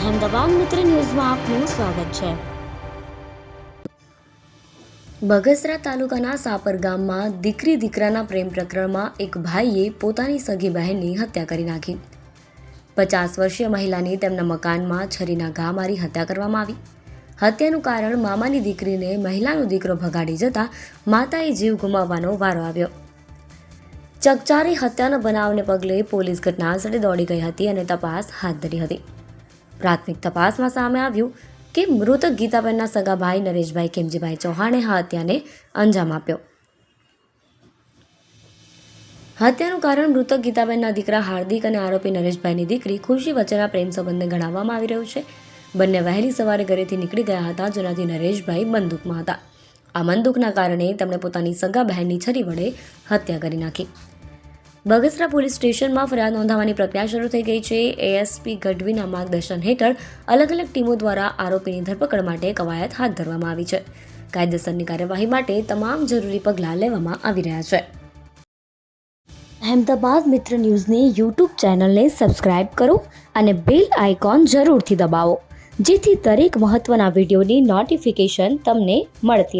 અહેમદાબાદ મિત્ર ન્યૂઝમાં આપનું સ્વાગત છે. બગસરા તાલુકાના સાપર ગામમાં દીકરી દીકરાના પ્રેમ પ્રકરણમાં એક ભાઈએ પોતાની સગી બહેનની હત્યા કરી નાખી. પચાસ વર્ષીય મહિલાની તેમના મકાનમાં છરીના ઘા મારી હત્યા કરવામાં આવી. હત્યાનું કારણ મામાની દીકરીને મહિલાનો દીકરો ભગાડી જતા માતાએ જીવ ગુમાવવાનો વારો આવ્યો. ચકચારી હત્યાના બનાવને પગલે પોલીસ ઘટનાસ્થળે દોડી ગઈ હતી અને તપાસ હાથ ધરી હતી. પ્રાથમિક તપાસમાં સામે આવ્યું કે મૃતક ગીતાબેનના સગા ભાઈ નરેશભાઈ કેમજીભાઈ ચૌહાણે આ હત્યાને અંજામ આપ્યો. હત્યાનું કારણ મૃતક ગીતાબેનના દીકરા હાર્દિક અને આરોપી નરેશભાઈની દીકરી ખુશી વચ્ચેના પ્રેમ સંબંધને ગણાવવામાં આવી રહ્યું છે. બંને વહેલી સવારે ઘરેથી નીકળી ગયા હતા, જેનાથી નરેશભાઈ બંદૂકમાં હતા. આ બંદૂકના કારણે તેમણે પોતાની સગા બહેનની છરી વડે હત્યા કરી નાખી. બગસરા પોલીસ સ્ટેશનમાં ફરિયાદ નોંધાવવાની પ્રક્રિયા શરૂ થઈ ગઈ છે. એએસપી ગઢવીના માર્ગદર્શન હેઠળ અલગ અલગ ટીમો દ્વારા આરોપીની ધરપકડ માટે કવાયત હાથ ધરવામાં આવી છે. કાયદેસરની કાર્યવાહી માટે તમામ જરૂરી પગલાં લેવામાં આવી રહ્યા છે. અહેમદાબાદ મિત્ર ન્યૂઝની યુટ્યુબ ચેનલને સબસ્ક્રાઇબ કરો અને બેલ આઇકોન જરૂરથી દબાવો, જેથી દરેક મહત્ત્વના વિડીયોની નોટિફિકેશન તમને મળતી રહે.